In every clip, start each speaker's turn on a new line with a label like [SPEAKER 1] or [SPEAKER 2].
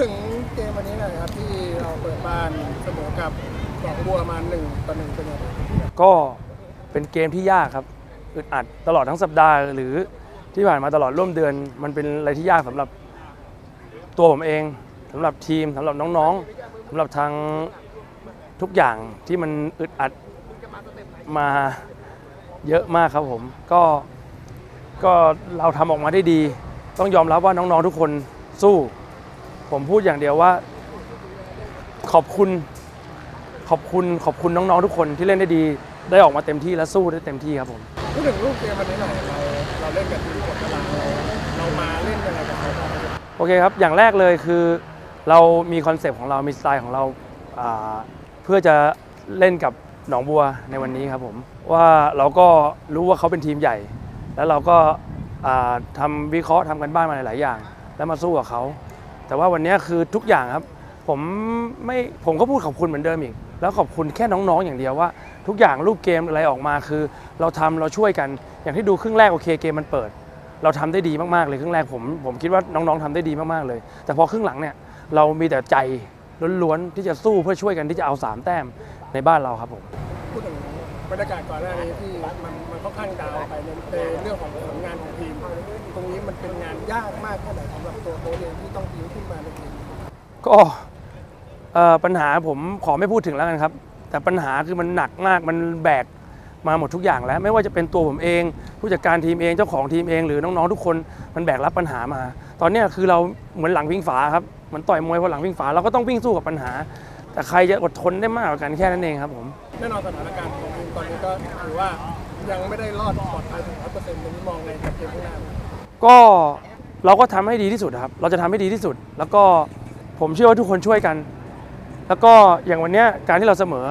[SPEAKER 1] ถึงเกมวันนี้หน่อยครับที่เราเปิดบ้านเสมอกับหนองบัวมาหนึ่งต่อหนึ่งเป็นยังไง
[SPEAKER 2] ก็เป็นเกมที่ยากครับอึดอัดตลอดทั้งสัปดาห์ หรือที่ผ่านมาตลอดร่วมเดือน มันเป็นอะไรที่ยากสำหรับตัวผมเองสำหรับทีมสำหรับน้องๆสำหรับทางทุกอย่างที่มันอึดอัดมาเยอะมากครับผมก็ก็เราทำออกมาได้ดี ต้องยอมรับว่าน้องๆทุกคนสู้ ผมพูดอย่างเดียวว่า ขอบคุณ ขอบคุณขอบคุณน้องๆทุกคนที่เล่นได้ดี ได้ออกมาเต็มที่และสู้ได้เต็มที่ครับผม
[SPEAKER 1] พูดถึงลูกเกมวันนี้หน่อยเราเราเล่นกับทีมกดตารางเราเรามาเล่นยังไงกับเขาบ้าง
[SPEAKER 2] โอเคครับ อย่างแรกเลยคือ เรามีคอนเซปต์ของเรามีสไตล์ของเราอ่าเพื่อจะเล่นกับหนองบัวในวันนี้ครับผมว่าเราก็รู้ว่าเขาเป็นทีมใหญ่ แล้วเราก็อ่าทำวิเคราะห์ทำกันบ้านมาหลายๆอย่าง แล้วมาสู้กับเขา แต่ว่าวันนี้คือทุกอย่างครับ ผมไม่ผมก็พูดขอบคุณเหมือนเดิมอีก แล้วขอบคุณแค่น้องๆ อย่างเดียวว่า ทุกอย่างรูปเกมอะไรออกมาคือ เราทำเราช่วยกัน อย่างที่ดูครึ่งแรกโอเคเกมมันเปิด เราทำได้ดีมากๆเลยครึ่งแรกผมผมคิดว่าน้องๆทำได้ดีมากๆเลย แต่พอครึ่งหลังเนี่ยเรามีแต่ใจล้วนๆที่จะสู้เพื่อช่วยกันที่จะเอา3แต้มในบ้านเราครับผม
[SPEAKER 1] พูดถึงบรรยากาศก่อนหน้านี้ที่มันมันค่อนข้างดาวไปในในเรื่องของผลงานของทีม ตรงนี้มันเป็นงานยากมากแค่ไหนสำหรับตัวโค้ชเองที่ต้องยิงขึ้นมาในทีม
[SPEAKER 2] ก็เอ่อปัญหาผมขอไม่พูดถึงแล้วกันครับ แต่ปัญหาคือมันหนักมากมันแบกมาหมดทุกอย่างแล้ว ไม่ว่าจะเป็นตัวผมเอง ผู้จัดการทีมเองเจ้าของทีมเองหรือน้องๆทุกคนมันแบกรับปัญหามา ตอนเนี้ยคือเราเหมือนหลังวิ่งฝาครับเหมือนต่อยมวยพอหลังวิ่งฝาเราก็ต้องวิ่งสู้กับปัญหา แต่ใครจะอดทนได้มากกว่ากันแค่นั้นเองครับผม
[SPEAKER 1] แน่นอนสถานการณ์ของทีมตอนนี้ก็ถือว่ายังไม่ได้รอดปลอดภัยถึงร้อยเปอร์เซ็นต์ตรงนี้มองในกับเกมข้างหน้าไหม
[SPEAKER 2] ก็เราก็ทำให้ดีที่สุดครับ เราจะทำให้ดีที่สุด แล้วก็ผมเชื่อว่าทุกคนช่วยกัน แล้วก็อย่างวันนี้การที่เราเสมอ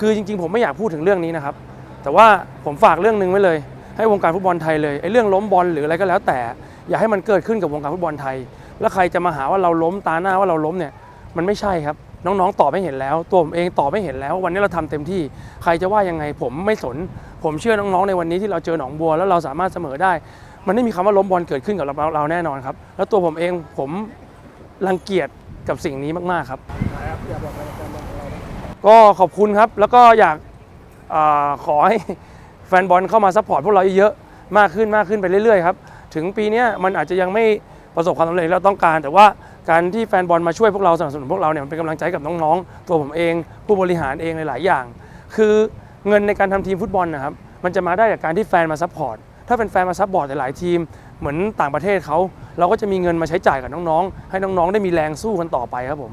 [SPEAKER 2] คือจริง ๆ ผมไม่อยากพูดถึงเรื่องนี้นะครับ แต่ว่าผมฝากเรื่องหนึ่งไว้เลย ให้วงการฟุตบอลไทยเลยไอ้เรื่องล้มบอลหรืออะไรก็แล้ว แต่อย่าให้มันเกิดขึ้นกับวงการฟุตบอลไทย แล้วใครจะมาหาว่าเราล้มตาหน้าว่าเราล้มเนี่ยมันไม่ใช่ครับน้องๆตอบไม่เห็นแล้ว ตัวผมเองตอบไม่เห็นแล้ว วันนี้เราทำเต็มที่ ใครจะว่ายังไงผมไม่สน ผมเชื่อน้องๆในวันนี้ที่เราเจอหนองบัว แล้วเราสามารถเสมอได้ มันไม่มีคำว่าล้มบอลเกิดขึ้นกับเราเราแน่นอนครับ แล้วตัวผมเองผมรังเกียจกับสิ่งนี้มากๆครับ
[SPEAKER 1] นะครับอยากครับ
[SPEAKER 2] ก็ขอบคุณครับ แล้วก็อยากอขอให้แฟนบอลเข้ามาซัพพอร์ตพวกเราเยอะๆมากขึ้นมากขึ้นไปเรื่อยๆครับ ถึงปีนี้มันอาจจะยังไม่ประสบความสำเร็จเราต้องการ แต่ว่าการที่แฟนบอลมาช่วยพวกเราสนับสนุนพวกเราเนี่ยมันเป็นกำลังใจกับน้องๆ ตัวผมเองผู้บริหารเองหลายๆอย่าง คือเงินในการทำทีมฟุตบอลนะครับมันจะมาได้จากการที่แฟนมาซัพพอร์ต ถ้าเป็นแฟนมาซับบอร์ดหลายทีม เหมือนต่างประเทศเขา เราก็จะมีเงินมาใช้จ่ายกับน้องๆ ให้น้องๆ ได้มีแรงสู้กันต่อไปครับผม